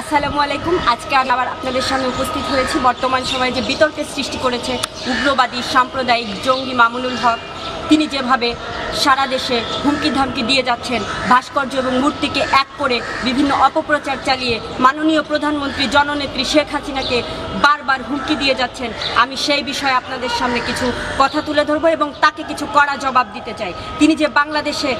আসসালামু আলাইকুম। আজকে আবার আপনাদের সামনে উপস্থিত হয়েছি। বর্তমান সময়ে যে বিতর্কের সৃষ্টি করেছে উগ্রবাদী সাম্প্রদায়িক জঙ্গি মামুনুল হক, তিনি যেভাবে সারা দেশে হুমকি ধামকি দিয়ে যাচ্ছেন, ভাস্কর্য এবং মূর্তিকে এক করে বিভিন্ন অপপ্রচার চালিয়ে মাননীয় প্রধানমন্ত্রী জননেত্রী শেখ হাসিনাকে বারবার হুমকি দিয়ে যাচ্ছেন, আমি সেই বিষয়ে আপনাদের সামনে কিছু কথা তুলে ধরবো এবং তাকে কিছু কড়া জবাব দিতে চাই। তিনি যে বাংলাদেশে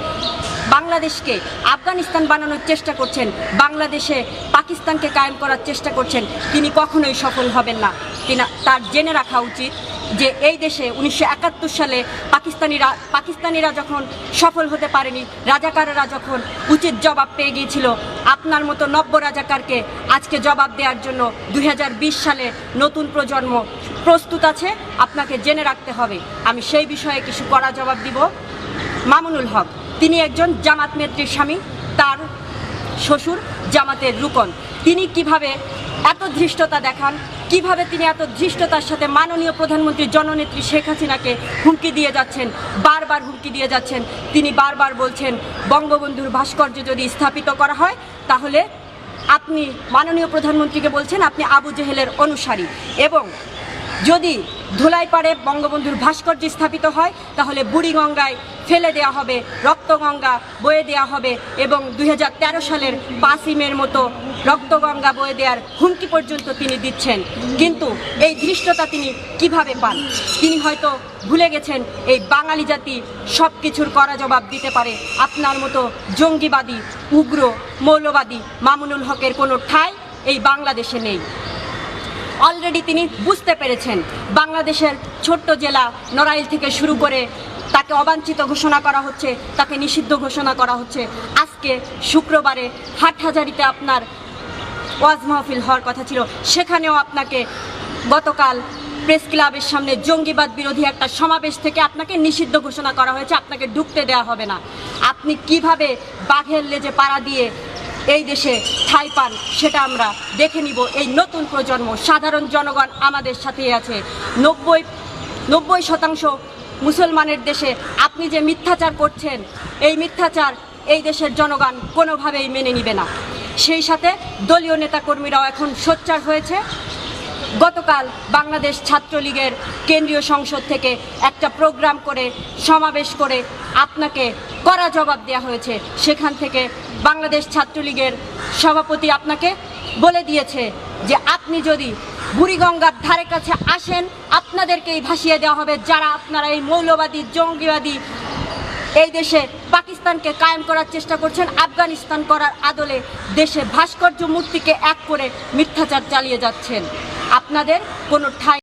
বাংলাদেশকে আফগানিস্তান বানানোর চেষ্টা করছেন, বাংলাদেশে পাকিস্তানকে কায়েম করার চেষ্টা করছেন, তিনি কখনোই সফল হবেন না। তিনি তার জেনে রাখা উচিত যে এই দেশে উনিশশো একাত্তর সালে পাকিস্তানিরা পাকিস্তানিরা যখন সফল হতে পারেনি, রাজাকাররা যখন উচিত জবাব পেয়ে গিয়েছিল, আপনার মতো নব্য রাজাকারকে আজকে জবাব দেওয়ার জন্য দু হাজার বিশ সালে নতুন প্রজন্ম প্রস্তুত আছে, আপনাকে জেনে রাখতে হবে। আমি সেই বিষয়ে কিছু কড়া জবাব দিব। মামুনুল হক। তিনি একজন জামাত নেত্রীর স্বামী, তার শ্বশুর জামাতের রুকন তিনি কীভাবে এত ধৃষ্টতা দেখান, কীভাবে তিনি এত ধৃষ্টতার সাথে মাননীয় প্রধানমন্ত্রী জননেত্রী শেখ হাসিনাকে হুমকি দিয়ে যাচ্ছেন, বারবার হুমকি দিয়ে যাচ্ছেন, তিনি বারবার বলছেন, বঙ্গবন্ধুর ভাস্কর্য যদি স্থাপিত করা হয়, তাহলে আপনি মাননীয় প্রধানমন্ত্রীকে বলছেন, আপনি আবু জেহেলের অনুসারী। এবং যদি ধুলাইপাড়ে বঙ্গবন্ধুর ভাস্কর্য স্থাপিত হয়, তাহলে বুড়িগঙ্গায় ফেলে দেওয়া হবে, রক্তগঙ্গা বয়ে দেওয়া হবে এবং দু হাজার তেরো সালের পাঁচই মের মতো রক্তগঙ্গা বয়ে দেওয়ার হুমকি পর্যন্ত তিনি দিচ্ছেন। কিন্তু এই ধৃষ্টতা তিনি কীভাবে পান? তিনি হয়তো ভুলে গেছেন, এই বাঙালি জাতি সব কিছুর করা জবাব দিতে পারে। আপনার মতো জঙ্গিবাদী, উগ্র, মৌলবাদী মামুনুল হকের কোনো ঠাঁই এই বাংলাদেশে নেই। অলরেডি তিনি বুঝতে পেরেছেন। বাংলাদেশের ছোট্ট জেলা নড়াইল থেকে শুরু করে তাকে অবাঞ্ছিত ঘোষণা করা হচ্ছে, তাকে নিষিদ্ধ ঘোষণা করা হচ্ছে। আজকে শুক্রবারে হাটহাজারিতে আপনার ওয়াজ মাহফিল হওয়ার কথা ছিল। সেখানেও আপনাকে গতকাল প্রেস ক্লাবের সামনে জঙ্গিবাদ বিরোধী একটা সমাবেশ থেকে আপনাকে নিষিদ্ধ ঘোষণা করা হয়েছে, আপনাকে ঢুকতে দেওয়া হবে না। আপনি কীভাবে বাঘের লেজে পাড়া দিয়ে এই দেশে ঠাই পান, সেটা আমরা দেখে নিব। এই নতুন প্রজন্ম, সাধারণ জনগণ আমাদের সাথেই আছে। নব্বই নব্বই শতাংশ মুসলমানের দেশে আপনি যে মিথ্যাচার করছেন, এই মিথ্যাচার এই দেশের জনগণ কোনোভাবেই মেনে নিবে না। সেই সাথে দলীয় নেতাকর্মীরাও এখন সোচ্চার হয়েছে। গতকাল বাংলাদেশ ছাত্রলীগের কেন্দ্রীয় সংসদ থেকে একটা প্রোগ্রাম করে সমাবেশ করে আপনাকে কড়া জবাব দেওয়া হয়েছে। সেখান থেকে বাংলাদেশ ছাত্রলীগের সভাপতি আপনাকে বলে দিয়েছে যে আপনি যদি বুড়িগঙ্গার ধারে কাছে আসেন, আপনাদেরকেই ভাসিয়ে দেওয়া হবে। যারা আপনারা এই মৌলবাদী, জঙ্গিবাদী এই দেশে পাকিস্তানকে কায়েম করার চেষ্টা করছেন, আফগানিস্তান করার আদলে দেশে ভাস্কর্য মূর্তিকে এক করে মিথ্যাচার চালিয়ে যাচ্ছেন। আপনাদের কোনো ঠাঁই